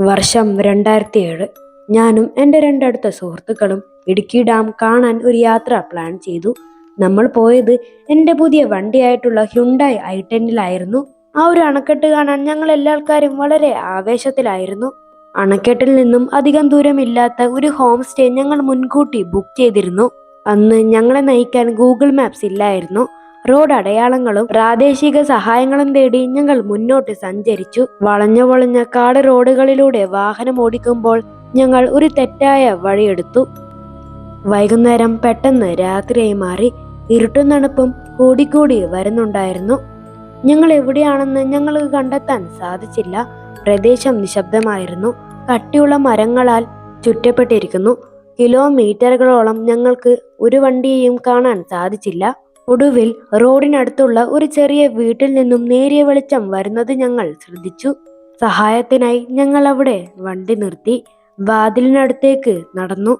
വർഷം രണ്ടായിരത്തി ഏഴ് ഞാനും എന്റെ രണ്ടടുത്ത സുഹൃത്തുക്കളും ഇടുക്കി ഡാം കാണാൻ ഒരു യാത്ര പ്ലാൻ ചെയ്തു. നമ്മൾ പോയത് എന്റെ പുതിയ വണ്ടിയായിട്ടുള്ള ഹ്യുണ്ടായി ഐ ടെന്നിലായിരുന്നു ആ ഒരു അണക്കെട്ട് കാണാൻ ഞങ്ങൾ എല്ലാ ആൾക്കാരും വളരെ ആവേശത്തിലായിരുന്നു. അണക്കെട്ടിൽ നിന്നും അധികം ദൂരമില്ലാത്ത ഒരു ഹോം സ്റ്റേ ഞങ്ങൾ മുൻകൂട്ടി ബുക്ക് ചെയ്തിരുന്നു. അന്ന് ഞങ്ങളെ നയിക്കാൻ ഗൂഗിൾ മാപ്സ് ഇല്ലായിരുന്നു. റോഡ് അടയാളങ്ങളും പ്രാദേശിക സഹായങ്ങളും തേടി ഞങ്ങൾ മുന്നോട്ട് സഞ്ചരിച്ചു. വളഞ്ഞ വളഞ്ഞ കാട് റോഡുകളിലൂടെ വാഹനം ഓടിക്കുമ്പോൾ ഞങ്ങൾ ഒരു തെറ്റായ വഴിയെടുത്തു വൈകുന്നേരം പെട്ടെന്ന് രാത്രിയായി മാറി. ഇരുട്ടും തണുപ്പും കൂടിക്കൂടി വരുന്നുണ്ടായിരുന്നു. ഞങ്ങൾ എവിടെയാണെന്ന് ഞങ്ങൾക്ക് കണ്ടെത്താൻ സാധിച്ചില്ല. പ്രദേശം നിശബ്ദമായിരുന്നു. കട്ടിയുള്ള മരങ്ങളാൽ ചുറ്റപ്പെട്ടിരിക്കുന്നു. കിലോമീറ്ററുകളോളം ഞങ്ങൾക്ക് ഒരു വണ്ടിയെയും കാണാൻ സാധിച്ചില്ല. ഒടുവിൽ റോഡിനടുത്തുള്ള ഒരു ചെറിയ വീട്ടിൽ നിന്നും നേരിയ വെളിച്ചം വരുന്നത് ഞങ്ങൾ ശ്രദ്ധിച്ചു. സഹായത്തിനായി ഞങ്ങൾ അവിടെ വണ്ടി നിർത്തി വാതിലിനടുത്തേക്ക് നടന്നു.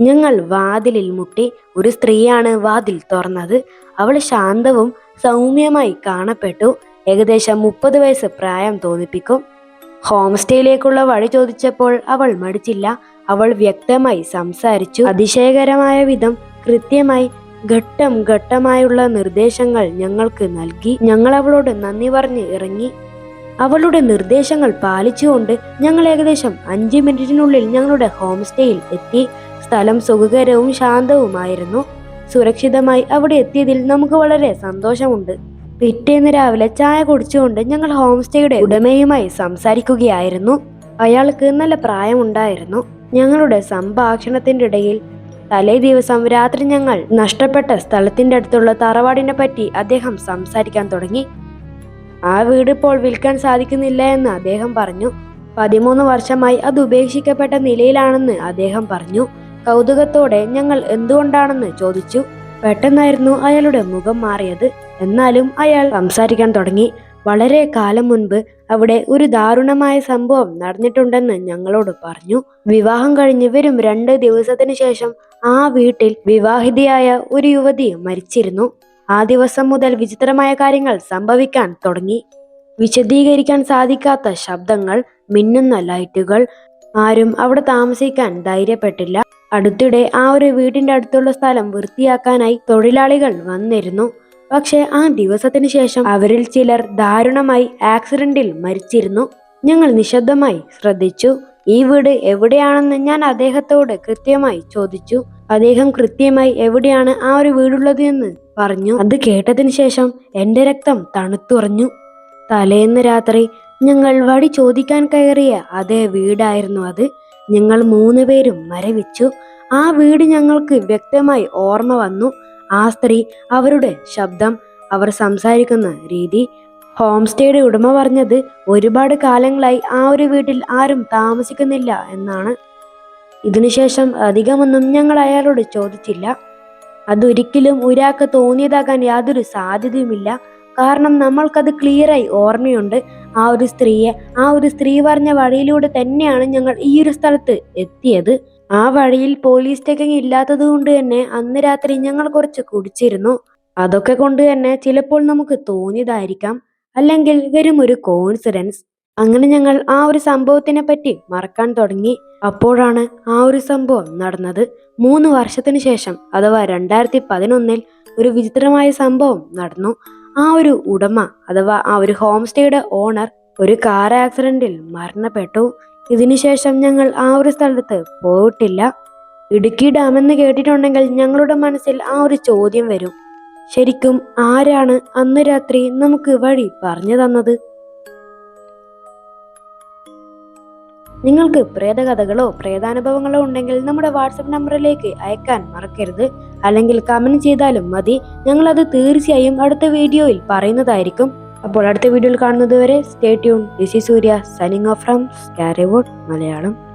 ഞങ്ങൾ വാതിലിൽ മുട്ടി ഒരു സ്ത്രീയാണ് വാതിൽ തുറന്നത്. അവൾ ശാന്തവും സൗമ്യമായി കാണപ്പെട്ടു. ഏകദേശം മുപ്പത് വയസ്സ് പ്രായം തോന്നിപ്പിക്കും. ഹോം സ്റ്റേയിലേക്കുള്ള വഴി ചോദിച്ചപ്പോൾ അവൾ മടിച്ചില്ല. അവൾ വ്യക്തമായി സംസാരിച്ചു. അതിശയകരമായ വിധം കൃത്യമായി ഘട്ടം ഘട്ടമായുള്ള നിർദ്ദേശങ്ങൾ ഞങ്ങൾക്ക് നൽകി ഞങ്ങൾ അവളോട് നന്ദി പറഞ്ഞ് ഇറങ്ങി. അവളുടെ നിർദ്ദേശങ്ങൾ പാലിച്ചുകൊണ്ട് ഞങ്ങൾ ഏകദേശം അഞ്ച് മിനിറ്റിനുള്ളിൽ ഞങ്ങളുടെ ഹോം സ്റ്റേയിൽ എത്തി. സ്ഥലം സുഖകരവും ശാന്തവുമായിരുന്നു. സുരക്ഷിതമായി അവിടെ എത്തിയതിൽ നമുക്ക് വളരെ സന്തോഷമുണ്ട്. പിറ്റേന്ന് രാവിലെ ചായ കുടിച്ചുകൊണ്ട് ഞങ്ങൾ ഹോം സ്റ്റേയുടെ ഉടമയുമായി സംസാരിക്കുകയായിരുന്നു. അയാൾക്ക് നല്ല പ്രായമുണ്ടായിരുന്നു. ഞങ്ങളുടെ സംഭാഷണത്തിന്റെ ഇടയിൽ തലേ ദിവസം രാത്രി ഞങ്ങൾ നഷ്ടപ്പെട്ട സ്ഥലത്തിന്റെ അടുത്തുള്ള തറവാടിനെ പറ്റി അദ്ദേഹം സംസാരിക്കാൻ തുടങ്ങി. ആ വീട് ഇപ്പോൾ വിൽക്കാൻ സാധിക്കുന്നില്ല എന്ന് അദ്ദേഹം പറഞ്ഞു. പതിമൂന്ന് വർഷമായി അത് ഉപേക്ഷിക്കപ്പെട്ട നിലയിലാണെന്ന് അദ്ദേഹം പറഞ്ഞു. കൗതുകത്തോടെ ഞങ്ങൾ എന്തുകൊണ്ടാണെന്ന് ചോദിച്ചു. പെട്ടെന്നായിരുന്നു അയാളുടെ മുഖം മാറിയത്. എന്നാലും അയാൾ സംസാരിക്കാൻ തുടങ്ങി. വളരെ കാലം മുൻപ് അവിടെ ഒരു ദാരുണമായ സംഭവം നടന്നിട്ടുണ്ടെന്ന് ഞങ്ങളോട് പറഞ്ഞു. വിവാഹം കഴിഞ്ഞ് വരും രണ്ട് ദിവസത്തിന് ശേഷം ആ വീട്ടിൽ വിവാഹിതയായ ഒരു യുവതി മരിച്ചിരുന്നു. ആ ദിവസം മുതൽ വിചിത്രമായ കാര്യങ്ങൾ സംഭവിക്കാൻ തുടങ്ങി. വിശദീകരിക്കാൻ സാധിക്കാത്ത ശബ്ദങ്ങൾ മിന്നുന്ന ലൈറ്റുകൾ ആരും അവിടെ താമസിക്കാൻ ധൈര്യപ്പെട്ടില്ല. അടുത്തിടെ ആ ഒരു വീടിന്റെ അടുത്തുള്ള സ്ഥലം വൃത്തിയാക്കാനായി തൊഴിലാളികൾ വന്നിരുന്നു. പക്ഷെ ആ ദിവസത്തിന് ശേഷം അവരിൽ ചിലർ ദാരുണമായി ആക്സിഡന്റിൽ മരിച്ചിരുന്നു. ഞങ്ങൾ നിശബ്ദമായി ശ്രദ്ധിച്ചു. ഈ വീട് എവിടെയാണെന്ന് ഞാൻ അദ്ദേഹത്തോട് കൃത്യമായി ചോദിച്ചു. അദ്ദേഹം കൃത്യമായി എവിടെയാണ് ആ ഒരു വീടുള്ളത് എന്ന് പറഞ്ഞു. അത് കേട്ടതിന് ശേഷം എന്റെ രക്തം തണുത്തുറഞ്ഞു. തലേന്ന് രാത്രി ഞങ്ങൾ വടി ചോദിക്കാൻ കയറിയ അതേ വീടായിരുന്നു അത്. ഞങ്ങൾ മൂന്ന് പേരും മരവിച്ചു. ആ വീട് ഞങ്ങൾക്ക് വ്യക്തമായി ഓർമ്മ വന്നു. ആ സ്ത്രീ അവരുടെ ശബ്ദം അവർ സംസാരിക്കുന്ന രീതി ഹോം സ്റ്റേയുടെ ഉടമ പറഞ്ഞത് ഒരുപാട് കാലങ്ങളായി ആ ഒരു വീട്ടിൽ ആരും താമസിക്കുന്നില്ല എന്നാണ്. ഇതിനുശേഷം അധികമൊന്നും ഞങ്ങൾ അയാളോട് ചോദിച്ചില്ല. അതൊരിക്കലും ഒരാൾക്ക് തോന്നിയതാകാൻ യാതൊരു സാധ്യതയുമില്ല. കാരണം നമ്മൾക്കത് ക്ലിയറായി ഓർമ്മയുണ്ട്. ആ ഒരു സ്ത്രീയെ ആ ഒരു സ്ത്രീ പറഞ്ഞ വഴിയിലൂടെ തന്നെയാണ് ഞങ്ങൾ ഈ ഒരു സ്ഥലത്ത് എത്തിയത്. ആ വഴിയിൽ പോലീസ് ടെക്കിംഗ് ഇല്ലാത്തത് കൊണ്ട് തന്നെ അന്ന് രാത്രി ഞങ്ങൾ കുറച്ച് കുടിച്ചിരുന്നു. അതൊക്കെ കൊണ്ട് തന്നെ ചിലപ്പോൾ നമുക്ക് തോന്നിയതായിരിക്കാം. അല്ലെങ്കിൽ വെറും ഒരു കോൺസിഡൻസ് അങ്ങനെ ഞങ്ങൾ ആ ഒരു സംഭവത്തിനെ പറ്റി മറക്കാൻ തുടങ്ങി. അപ്പോഴാണ് ആ ഒരു സംഭവം നടന്നത്. മൂന്ന് വർഷത്തിന് ശേഷം അഥവാ രണ്ടായിരത്തി പതിനൊന്നിൽ ഒരു വിചിത്രമായ സംഭവം നടന്നു. ആ ഒരു ഉടമ അഥവാ ആ ഒരു ഹോം സ്റ്റേയുടെ ഓണർ ഒരു കാർ ആക്സിഡന്റിൽ മരണപ്പെട്ടു. ഇതിനുശേഷം ഞങ്ങൾ ആ ഒരു സ്ഥലത്ത് പോയിട്ടില്ല. ഇടുക്കി ഡാം എന്ന് കേട്ടിട്ടുണ്ടെങ്കിൽ ഞങ്ങളുടെ മനസ്സിൽ ആ ഒരു ചോദ്യം വരും. ശരിക്കും ആരാണ് അന്ന് രാത്രി നമുക്ക് വഴി പറഞ്ഞു തന്നത്? നിങ്ങൾക്ക് പ്രേതകഥകളോ പ്രേതാനുഭവങ്ങളോ ഉണ്ടെങ്കിൽ നമ്മുടെ വാട്സപ്പ് നമ്പറിലേക്ക് അയക്കാൻ മറക്കരുത്. അല്ലെങ്കിൽ കമന്റ് ചെയ്താലും മതി. ഞങ്ങളത് തീർച്ചയായും അടുത്ത വീഡിയോയിൽ പറയുന്നതായിരിക്കും. അപ്പോൾ അടുത്ത വീഡിയോയിൽ കാണുന്നതുവരെ stay tune this Surya signing off from Scarywood Malayalam